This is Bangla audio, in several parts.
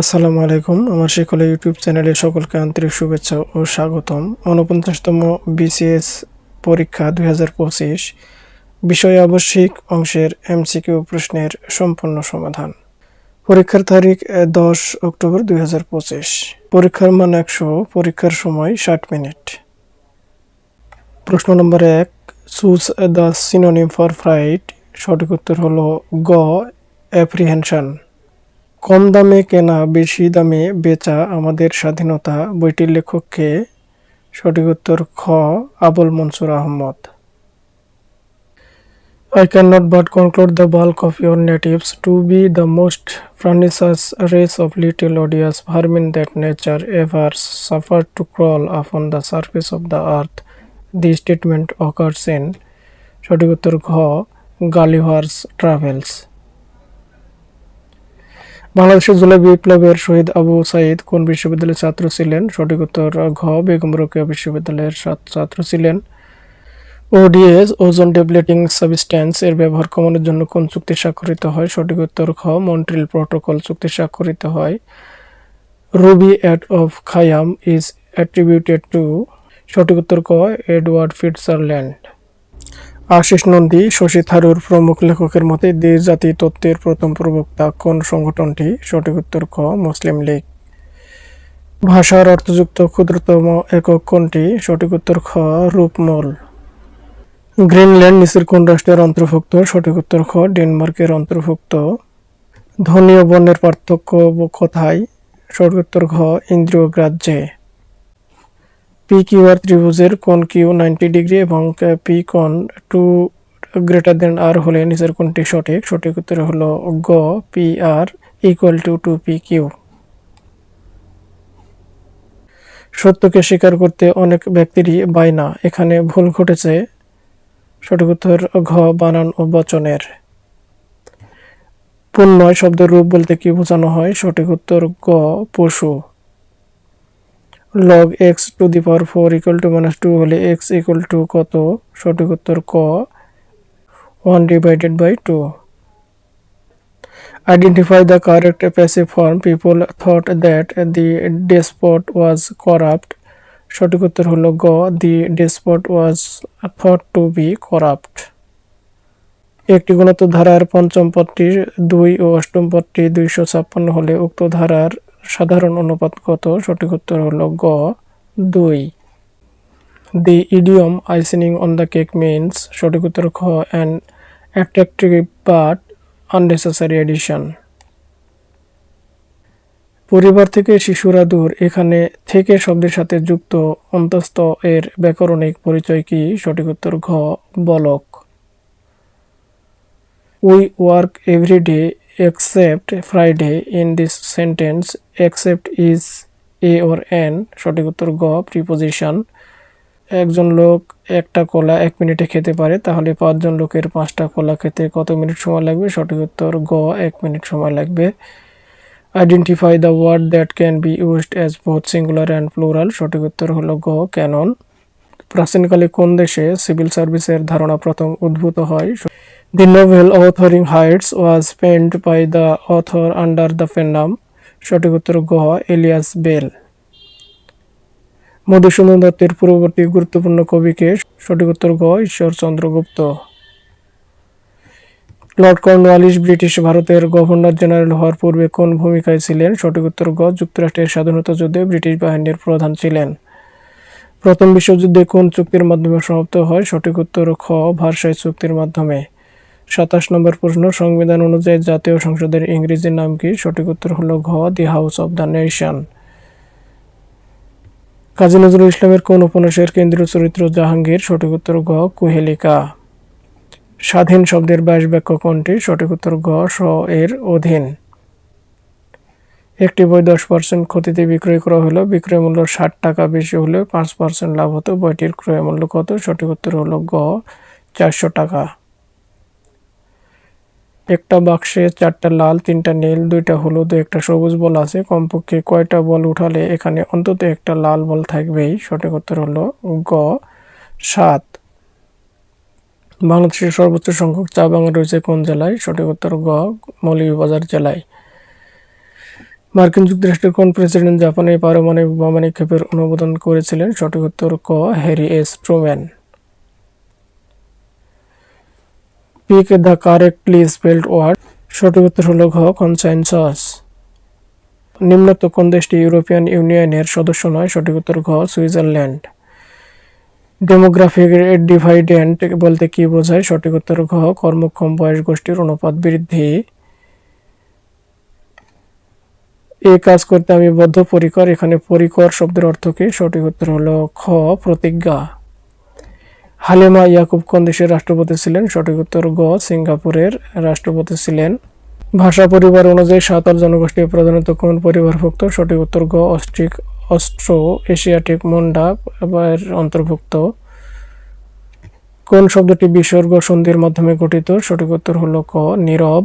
আসসালামু আলাইকুম। আমার শিকলে ইউটিউব চ্যানেলে সকলকে আন্তরিক শুভেচ্ছা ও স্বাগতম। ঊনপঞ্চাশতম বিসিএস পরীক্ষা দুই হাজার পঁচিশ। বিষয় আবশ্যিক অংশের এমসিকিউ প্রশ্নের সম্পূর্ণ সমাধান। পরীক্ষার তারিখ দশ অক্টোবর দুই হাজার পঁচিশ। পরীক্ষার মান একশো, পরীক্ষার সময় ষাট মিনিট। প্রশ্ন নম্বর এক, choose the synonym for fright সঠিক উত্তর হলো গ, অ্যাপ্রিহেনশন। কম দামে কেনা, বেশি দামে বেচা আমাদের স্বাধীনতা বইটির লেখককে সঠিক উত্তর খ, Abul Mansur Ahmad. I can not but conclude the bulk of your natives to be the most pernicious race of little odious vermin that nature ever suffer to crawl up on the surface of the earth the statement occurs in সঠিক উত্তর ঘ, গালিভার্স ট্রাভেলস। বাংলাদেশের জুলাই বিপ্লবের শহীদ আবু সাইদ কোন বিশ্ববিদ্যালয়ের ছাত্র ছিলেন? সঠিক উত্তর, ঘ, বেগম রোকেয়া বিশ্ববিদ্যালয়ের ছাত্র- ছিলেন। ওডিএস ওজন ডেবলেটিং সাবস্ট্যান্স এর ব্যবহার কমানোর জন্য কোন চুক্তি স্বাক্ষরিত হয়? সঠিক উত্তর খ মন্ট্রিল প্রোটোকল চুক্তি স্বাক্ষরিত হয়। Rubaiyat of Khayyam is attributed to সঠিক উত্তর, ক, এডওয়ার্ড ফিটজারল্যান্ড। আশিস নন্দী, শশী থারুর প্রমুখ লেখকের মতে, দেশ জাতি তত্ত্বের প্রথম প্রবক্তা কোন সংগঠনটি? সঠিক উত্তর ক, মুসলিম লীগ। ভাষার অর্থযুক্ত ক্ষুদ্রতম একক কোনটি? সঠিক উত্তর খ, রূপমূল। গ্রিনল্যান্ড নিচের কোন রাষ্ট্রের অন্তর্ভুক্ত? সঠিক উত্তর খ, ডেনমার্কের অন্তর্ভুক্ত। ধনী ও বর্ণের পার্থক্য কোথায়? সঠিক উত্তর ঘ, ইন্দ্রিয় গ্রাহ্যে। পি কিউ আর ত্রিভুজের কোন কিউ নাইনটি ডিগ্রি এবং পি কোন টু গ্রেটার দেন আর হলে নিচের কোনটি সঠিক সঠিক উত্তর হলো গ P R equal to two P Q সত্যকে স্বীকার করতে অনেক ব্যক্তিরই বায়না, এখানে ভুল ঘটেছে। সঠিক উত্তর ঘ, বানান ও বচনের। পুণ্যয় শব্দের রূপ বলতে কি বোঝানো হয়? সঠিক উত্তর গ, পশু। Log X to the power four equal to minus two হলে এক্স ইকুয়াল টু কত? সঠিক উত্তর ক। One divided by two identify the correct passive form people thought that the despot was corrupt সঠিক উত্তর হলো গ। The despot was thought to be corrupt একটি গুণোত্তর ধারার পঞ্চম পদটি দুই ও অষ্টম পদটি দুইশো ছাপ্পান্ন হলে উক্ত ধারার সাধারণ অনুপাত কত? সঠিক উত্তর হলো গ, দুই। The idiom icing on the cake means সঠিক উত্তর খ an attractive but unnecessary addition পরিবার থেকে শিশুরা দূর, এখানে থেকে শব্দের সাথে যুক্ত অন্তস্থ এর ব্যাকরণিক পরিচয় কি? সঠিক উত্তর ঘ, বলক। We work every day except Friday in this sentence except is a or an সঠিক উত্তর গ প্রিপোজিশন একজন লোক একটা কলা এক মিনিটে খেতে পারে, তাহলে পাঁচজন লোকের পাঁচটা কলা খেতে কত মিনিট সময় লাগবে? সঠিক উত্তর গ, এক মিনিট সময় লাগবে। Identify the word that can be used as both singular and plural সঠিক উত্তর হলো গ ক্যানন প্রাচীনকালে কোন দেশে সিভিল সার্ভিসের ধারণা প্রথম উদ্ভূত হয়? The novel Wuthering Heights was penned by the author under the pen নাম সঠিক উত্তর গ এলিয়াস বেল মধুসূদন দত্তের পূর্ববর্তী গুরুত্বপূর্ণ কবিকে সঠিক উত্তর গ Ishwarchandra Gupta. Lord Cornwallis British ভারতের গভর্নর জেনারেল হওয়ার পূর্বে কোন ভূমিকায় ছিলেন? সঠিক উত্তর গ যুক্তরাষ্ট্রের স্বাধীনতা যুদ্ধে ব্রিটিশ বাহিনীর প্রধান ছিলেন। প্রথম বিশ্বযুদ্ধে কোন চুক্তির মাধ্যমে সমাপ্ত হয়? সঠিক উত্তর খ ভার্সাই চুক্তির মাধ্যমে। সাতাশ নম্বর প্রশ্ন, সংবিধান অনুযায়ী জাতীয় সংসদের ইংরেজি নাম কি? সঠিক উত্তর হলো ঘ, the house of the nation. Kazi Nazrul ইসলামের কোন উপন্যাসের কেন্দ্রীয় চরিত্র জাহাঙ্গীর? সঠিক উত্তর গ কুহেলিকা। স্বাধীন শব্দের ব্যাস বাক্য কোনটি? সঠিক উত্তর গ স এর অধীন। একটি বই দশ পার্সেন্ট ক্ষতিতে বিক্রয় করা হলো বিক্রয় মূল্য ষাট টাকা বেশি হলে পাঁচ পার্সেন্ট লাভ হতো। বইটির ক্রয় মূল্য কত? সঠিক উত্তর হলো গ চারশো টাকা। একটা বাক্সে চারটা লাল, তিনটা নীল, দুইটা হলুদ, একটা সবুজ বল আছে। কমপক্ষে কয়টা বল উঠালে এখানে অন্তত একটা লাল বল থাকবেই? সঠিক উত্তর হলো গ, সাত। বাংলাদেশের সর্বোচ্চ সংখ্যক চা বাগান রয়েছে কোন জেলায়? সঠিক উত্তর গ, মৌলভীবাজার জেলায়। মার্কিন যুক্তরাষ্ট্রের কোন প্রেসিডেন্ট জাপানে পারমাণবিক বোমা নিক্ষেপের অনুমোদন করেছিলেন? সঠিক উত্তর ক, Harry S Truman. Pick the correctly spelled word সঠিক উত্তর হলো ঘ কনসেনসাস নিম্নোক্ত কোন দেশটি ইউরোপিয়ান ইউনিয়নের সদস্য নয়? সঠিক উত্তর ঘ সুইজারল্যান্ড ডেমোগ্রাফিক ডিভাইডেন্ট বলতে কি বোঝায়? সঠিক উত্তর ঘ, কর্মক্ষম বয়স গোষ্ঠীর অনুপাত বৃদ্ধি। এই কাজ করতে আমি বদ্ধপরিকর, এখানে পরিকর শব্দের অর্থ কি? সঠিক উত্তর হলো খ, প্রতিজ্ঞা। হালিমা ইয়াকুব কোন দেশের রাষ্ট্রপতি ছিলেন, সঠিক উত্তর গ, সিঙ্গাপুরের রাষ্ট্রপতি ছিলেন। ভাষা পরিবার অনুযায়ী সাঁওতাল জনগোষ্ঠী প্রধানত কোন পরিবারভুক্ত? সঠিক উত্তর গ, অস্ট্রিক অস্ট্রো এশিয়াটিক মন্ডা এর অন্তর্ভুক্ত। কোন শব্দটি বিসর্গ সন্ধির মাধ্যমে গঠিত? সঠিক উত্তর হল ক, নীরব।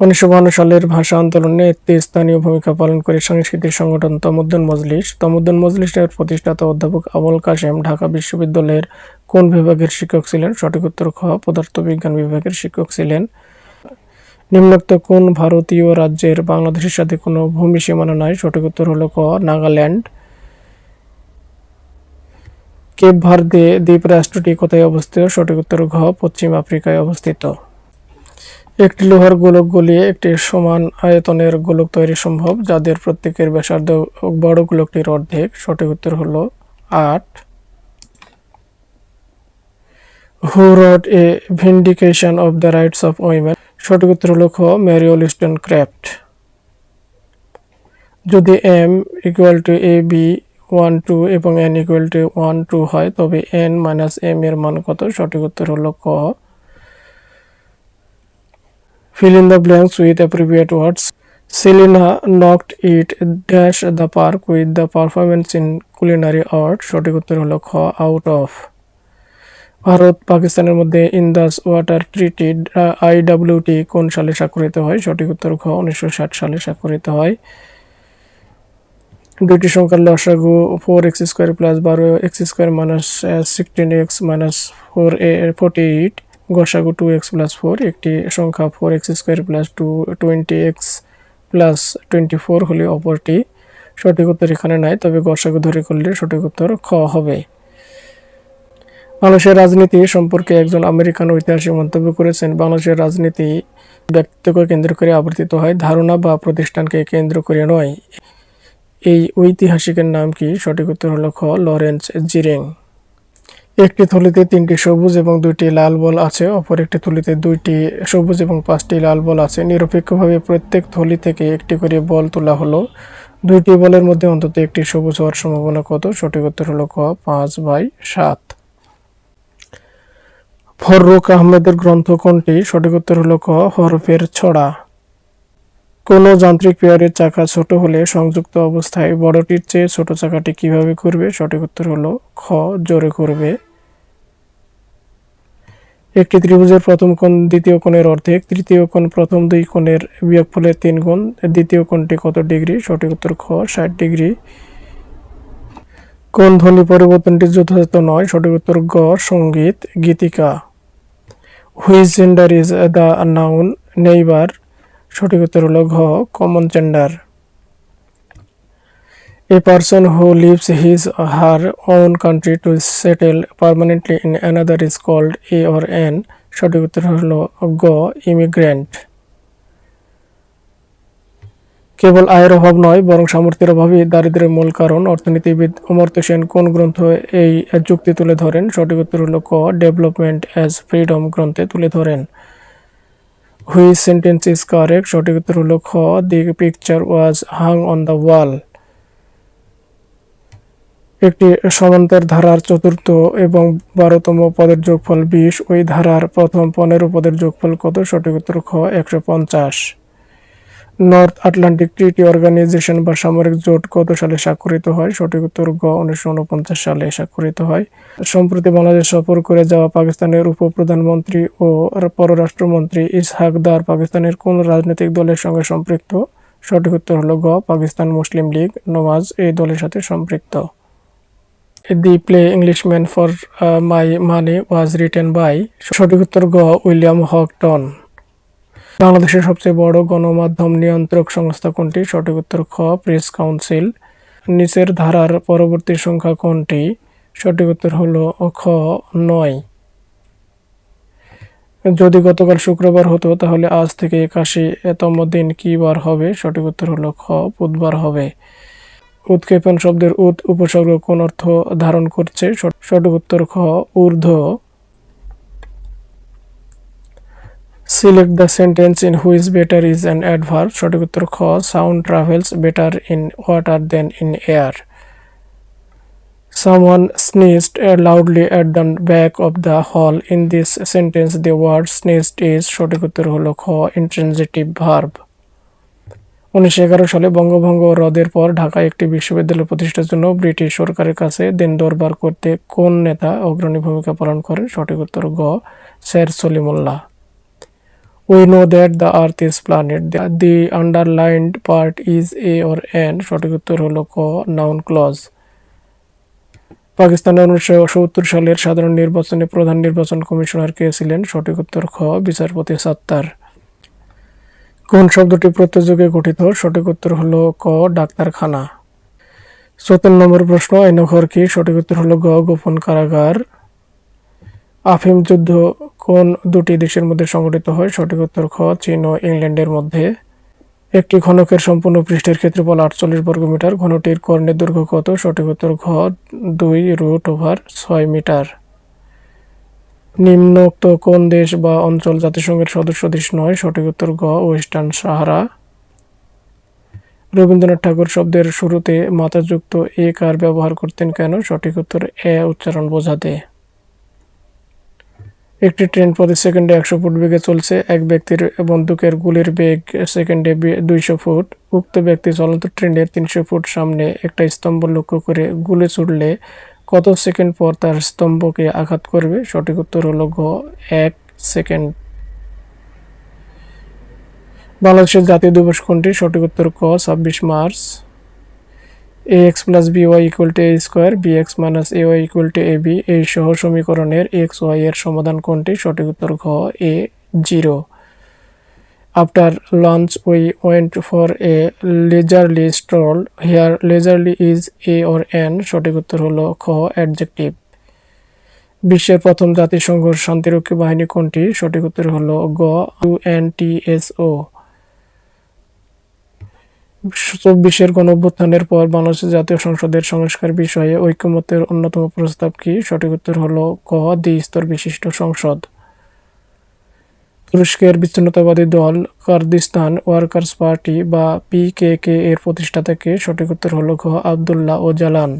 উনিশশো সালের ভাষা আন্দোলনে একটি স্থানীয় ভূমিকা পালন করে সাংস্কৃতিক সংগঠন তমুদ্দুন মজলিস। তমুদ্দুন মজলিসের প্রতিষ্ঠাতা অধ্যাপক আবুল কাশেম ঢাকা বিশ্ববিদ্যালয়ের কোন বিভাগের শিক্ষক ছিলেন? সঠিক উত্তর খ, পদার্থবিজ্ঞান বিভাগের শিক্ষক ছিলেন। নিম্নোক্ত কোন ভারতীয় রাজ্যের বাংলাদেশের সাথে কোনো ভূমি সীমানা নাই? সঠিক উত্তর হলো ক, নাগাল্যান্ড। কেপ ভার্দে দ্বীপ রাষ্ট্রটি কোথায় অবস্থিত? সঠিক উত্তর ঘ, পশ্চিম আফ্রিকায় অবস্থিত। একটি লোহার গোলক গলিয়ে একটি সমান আয়তনের গোলক তৈরি সম্ভব, যাদের প্রত্যেকের ব্যাসার্ধ বড় গোলকটির অর্ধেক। সঠিক উত্তর হল আট। Who wrote a vindication of the rights of women সঠিক উত্তর হল খ ম্যারি ওলিস্টন ক্র্যাফট। যদি M equal to A B one two এবং N equal to one two হয়, তবে এন মাইনাস এম এর মান কত? সঠিক উত্তর হলো ক। Fill in the blanks with appropriate words. Selena knocked it dash the park with the performance in culinary art. সঠিক উত্তর হলো খ আউট অফ ভারত, পাকিস্তানের মধ্যে ইন্দাস ওয়াটার ট্রিটি আইডাব্লিউটি কোন সালে স্বাক্ষরিত হয় সঠিক উত্তর খ উনিশশো ষাট সালে স্বাক্ষরিত হয় দুইটি সংখ্যার লসাগু ফোর এক্স স্কোয়ার প্লাস বারো x square minus sixteen x minus four a forty eight গসাগু টু এক্স প্লাস ফোর একটি সংখ্যা four x square plus two twenty x plus twenty four হলে অপরটি সঠিক উত্তর এখানে নাই, তবে গসাগু ধরে করলে সঠিক উত্তর খ হবে। বাংলাদেশের রাজনীতি সম্পর্কে একজন আমেরিকান ঐতিহাসিক মন্তব্য করেছেন, বাংলাদেশের রাজনীতি ব্যক্তিত্বকে কেন্দ্র করে আবর্তিত হয়, ধারণা বা প্রতিষ্ঠানকে কেন্দ্র করে নয়। এই ঐতিহাসিকের নাম কি? সঠিক উত্তর হলো খ, লরেন্স জিরেং। একটি থলিতে তিনটি সবুজ এবং দুইটি লাল বল আছে, অপর একটি থলিতে দুইটি সবুজ এবং পাঁচটি লাল বল আছে। নিরপেক্ষভাবে প্রত্যেক থলি থেকে একটি করে বল তোলা হলো। দুইটি বলের মধ্যে অন্তত একটি সবুজ হওয়ার সম্ভাবনা কত? সঠিক উত্তর হলো ক, পাঁচ বাই সাত। ফররুক আহমেদের গ্রন্থ কোনটি? সঠিক উত্তর হলো ক, হরফের ছড়া। কোনো যান্ত্রিক পেয়ারের চাকা ছোট হলে সংযুক্ত অবস্থায় বড়টির চেয়ে ছোট চাকাটি কীভাবে ঘুরবে? সঠিক উত্তর হলো খ, জোরে ঘুরবে। একটি ত্রিভুজের প্রথম কোণ, দ্বিতীয় কোণের অর্ধেক, তৃতীয় কোণ প্রথম দুই কোণের বিয়োগফলের তিন গুণ, দ্বিতীয় কোণটি কত ডিগ্রি? সঠিক উত্তর খ, ষাট ডিগ্রি। কোন ধ্বনি পরিবর্তনটি যথাযথ নয়, সঠিক উত্তর গ, সংগীত, গীতিকা। Whose gender is the noun neighbour? সঠিক উত্তর হলো ঘ, common gender. A person who leaves his or her own country to settle permanently in another is called a or an সঠিক উত্তর হল গ ইমিগ্রেন্ট কেবল আয়ের অভাব নয়, বরং সামর্থ্যের অভাবই দারিদ্র্যের মূল কারণ। অর্থনীতিবিদ অমর্ত্য সেন কোন গ্রন্থ এই যুক্তি তুলে ধরেন? সঠিক উত্তর হলো ক ডেভেলপমেন্ট অ্যাজ ফ্রিডম গ্রন্থে তুলে ধরেন। Which sentence is correct. সঠিক উত্তর হলো খ the picture was Hang on the ওয়াল একটি সমান্তর ধারার চতুর্থ এবং বারোতম পদের যোগফল বিশ, ওই ধারার প্রথম পনেরো পদের যোগফল কত? সঠিক উত্তর খ, একশো পঞ্চাশ। নর্থ আটলান্টিক ট্রিটি অর্গানাইজেশন বা সামরিক জোট কত সালে স্বাক্ষরিত হয়? সঠিক উত্তর গ, উনিশশো উনপঞ্চাশ সালে স্বাক্ষরিত হয়। সম্প্রতি বাংলাদেশ সফর করে যাওয়া পাকিস্তানের উপপ্রধানমন্ত্রী ও পররাষ্ট্রমন্ত্রী ইসহাক দার পাকিস্তানের কোন রাজনৈতিক দলের সঙ্গে সম্পৃক্ত? সঠিক উত্তর হল গ, পাকিস্তান মুসলিম লীগ নওয়াজ এই দলের সাথে সম্পৃক্ত। The play Englishman for my money was written by সঠিক উত্তর গ, উইলিয়াম হকটন। বাংলাদেশের সবচেয়ে বড় গণমাধ্যম নিয়ন্ত্রক সংস্থা কোনটি? সঠিক উত্তর খ, প্রেস কাউন্সিল। নিচের ধারার পরবর্তী সংখ্যা কোনটি? সঠিক উত্তর হলো খ, নয়। যদি গতকাল শুক্রবার হতো, তাহলে আজ থেকে একাশি তম দিন কি বার হবে? সঠিক উত্তর হলো খ, বুধবার হবে। উৎক্ষেপণ শব্দের উৎ উপসর্গ কোন অর্থ ধারণ করছে সঠ- সঠিক উত্তর খ ঊর্ধ্ব select the sentence in which better is an adverb সঠিক উত্তর খ sound travels better in water than in air Someone sneezed loudly at the back of the hall. In this sentence, the word sneezed is সঠিক উত্তর হলো খ intransitive verb. উনিশশো এগারো সালে বঙ্গভঙ্গ রদের পর ঢাকায় একটি বিশ্ববিদ্যালয় প্রতিষ্ঠার জন্য ব্রিটিশ সরকারের কাছে দিন দরবার করতে কোন নেতা অগ্রণী ভূমিকা পালন করেন? সঠিক উত্তর গ, Sir Salimullah. We know that the earth is planet. The underlined part is a or an. সঠিক উত্তর হলো ক নাউন ক্লজ পাকিস্তানের উনিশশো সত্তর সালের সাধারণ নির্বাচনে প্রধান নির্বাচন কমিশনার কে ছিলেন? সঠিক উত্তর খ, বিচারপতি সাত্তার। কোন শব্দটি প্রত্যযোগে গঠিত? সঠিক উত্তর হলো ক, ডাক্তারখানা। চতুর্থ নম্বর প্রশ্ন আইনঘর কি? সঠিক উত্তর হলো গ, গোপন কারাগার। আফিম যুদ্ধ কোন দুটি দেশের মধ্যে সংঘটিত হয়? সঠিক উত্তর খ, চীন ও ইংল্যান্ডের মধ্যে। একটি ঘনকের সম্পূর্ণ পৃষ্ঠের ক্ষেত্রফল আটচল্লিশ বর্গমিটার। ঘনটির কর্ণের দৈর্ঘ্য কত? সঠিক উত্তর ঘ, দুই রুট ওভার ছয় মিটার। নিম্নোক্ত কোন দেশ বা অঞ্চল জাতিসংঘের সদস্য দেশ নয়? সঠিক উত্তর গ, ওয়েস্টার্ন সাহারা। রবীন্দ্রনাথ ঠাকুর শব্দের শুরুতে মাথাযুক্ত এ কার ব্যবহার করতেন কেন? সঠিক উত্তর এ, উচ্চারণ বোঝাতে। একটি ট্রেন প্রতি সেকেন্ডে একশো ফুট বেগে চলছে। এক ব্যক্তির বন্দুকের গুলির বেগ সেকেন্ডে দুইশো ফুট। উক্ত ব্যক্তি চলন্ত ট্রেনের তিনশো ফুট সামনে একটা স্তম্ভ লক্ষ্য করে গুলি ছুড়লে কত সেকেন্ড পর তার স্তম্ভকে আঘাত করবে? সঠিক উত্তর হলো ঘ। এক সেকেন্ড। বাংলাদেশের জাতীয় দিবস কোনটি? সঠিক উত্তর ক, ছাব্বিশ March. A x plus b y equal to a square b x minus a y equal to a b এই সহ সমীকরণের এক্স ওয়াই এর সমাধান কোনটি? সঠিক উত্তর ঘ a zero after lunch we went for a leisurely stroll here leisurely is a or an সঠিক উত্তর হলো খ অ্যাডজেক্টিভ বিশ্বের প্রথম জাতিসংঘ শান্তিরক্ষী বাহিনী কোনটি? সঠিক উত্তর হলো গ U N T S O চব্বিশের গণ অভ্যুত্থানের পর বাংলাদেশের জাতীয় সংসদের সংস্কার বিষয়ে ঐক্যমত্যের অন্যতম প্রস্তাব কি? সঠিক উত্তর হলো ক দ্বি স্তর বিশিষ্ট সংসদ। তুরস্কের বিচ্ছিন্নতাবাদী দল কার্দিস্তান ওয়ার্কার্স পার্টি বা পিকেকে এর প্রতিষ্ঠাতাকে সঠিক উত্তর হল ঘ আবদুল্লাহ ও জালান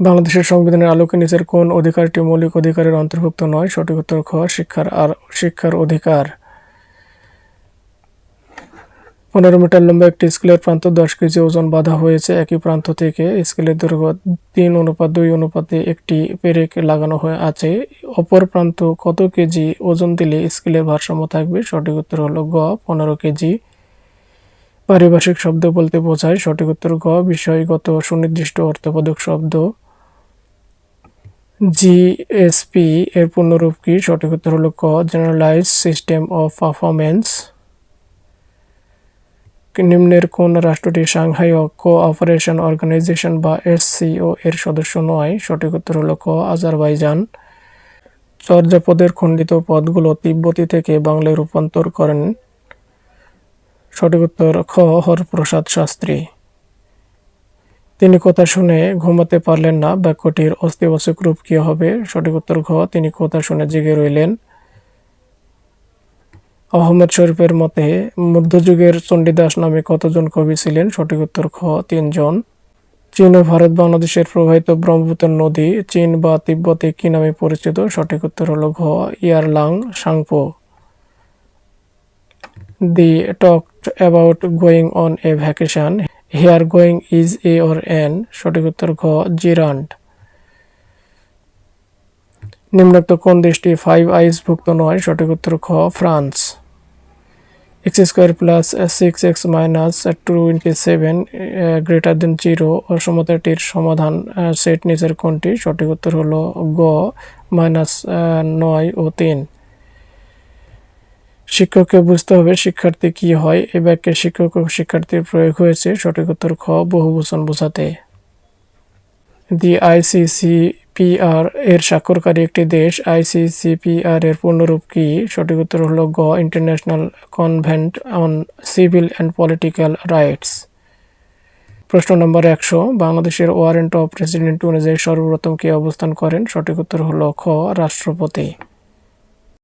বাংলাদেশের সংবিধানের আলোকে নিচের কোন অধিকারটি মৌলিক অধিকারের অন্তর্ভুক্ত নয়, সঠিক উত্তর খ শিক্ষার আর শিক্ষার অধিকার। পনেরো মিটার লম্বা একটি স্কেলের প্রান্ত, দশ কেজি ওজন বাঁধা হয়েছে একই প্রান্ত থেকে। স্কেলের দৈর্ঘ্য তিন অনুপাত দুই অনুপাতে একটি পেরেক লাগানো হয়ে আছে। অপর প্রান্ত কত কেজি ওজন দিলে স্কেলের ভারসাম্য থাকবে? সঠিক উত্তর হলো গ, পনেরো কেজি। পারিভাষিক শব্দ বলতে বোঝায় সঠিক উত্তর গ, বিষয়গত সুনির্দিষ্ট অর্থবোধক শব্দ। জিএসপি এর পূর্ণরূপ কি? সঠিক উত্তর হলো ক জেনারেলাইজ সিস্টেম অফ পারফরমেন্স নিম্নের কোন রাষ্ট্রটি সাংহাই কোঅপারেশন অর্গানাইজেশন বা এসসিও এর সদস্য নয়? সঠিক উত্তর হলো ক, আজারবাইজান। চর্যাপদের খণ্ডিত পদগুলো তিব্বতী থেকে বাংলায় রূপান্তর করেন। সঠিক উত্তর, খ, হরপ্রসাদ শাস্ত্রী। তিনি কথা শুনে ঘুমাতে পারলেন না, বাক্যটির অস্তিবাচক রূপ কী হবে? সঠিক উত্তর, ঘ, তিনি কথা শুনে জেগে রইলেন। আহমেদ শরীফের মতে, মধ্যযুগের চণ্ডীদাস নামে কতজন কবি ছিলেন? সঠিক উত্তর খ, তিনজন। চীন ও ভারত বাংলাদেশের প্রবাহিত ব্রহ্মপুত্র নদী, চীন বা তিব্বতে কি নামে পরিচিত? সঠিক উত্তর হল ঘ, Yarlung, Tsangpo. The talked about going on a vacation, here going is a or an. সঠিক উত্তর ঘ জিরান্ড নিম্নোক্ত কোন দেশটি ফাইভ আইস ভুক্ত নয়? সঠিক উত্তর খ, France. X square plus six x minus twenty seven greater than zero অসমতাটির সমাধান সেট নিচের কোনটি সঠিক উত্তর হলো গ মাইনাস নয় ও তিন। শিক্ষককে বুঝতে হবে শিক্ষার্থী কি হয় এই বাক্যে শিক্ষক ও শিক্ষার্থীর প্রয়োগ হয়েছে, সঠিক উত্তর খ, বহুবচন বোঝাতে। দি আইসিসিপিআর এর স্বাক্ষরকারী একটি দেশ, আইসিসিপিআর এর পূর্ণরূপ কি? সঠিক উত্তর হলো গ, international convent on civil and political rights. প্রশ্ন নম্বর একশো, বাংলাদেশের ওয়ারেন্ট অফ প্রেসিডেন্ট অনুযায়ী সর্বপ্রথম কে অবস্থান করেন? সঠিক উত্তর হলো খ, রাষ্ট্রপতি।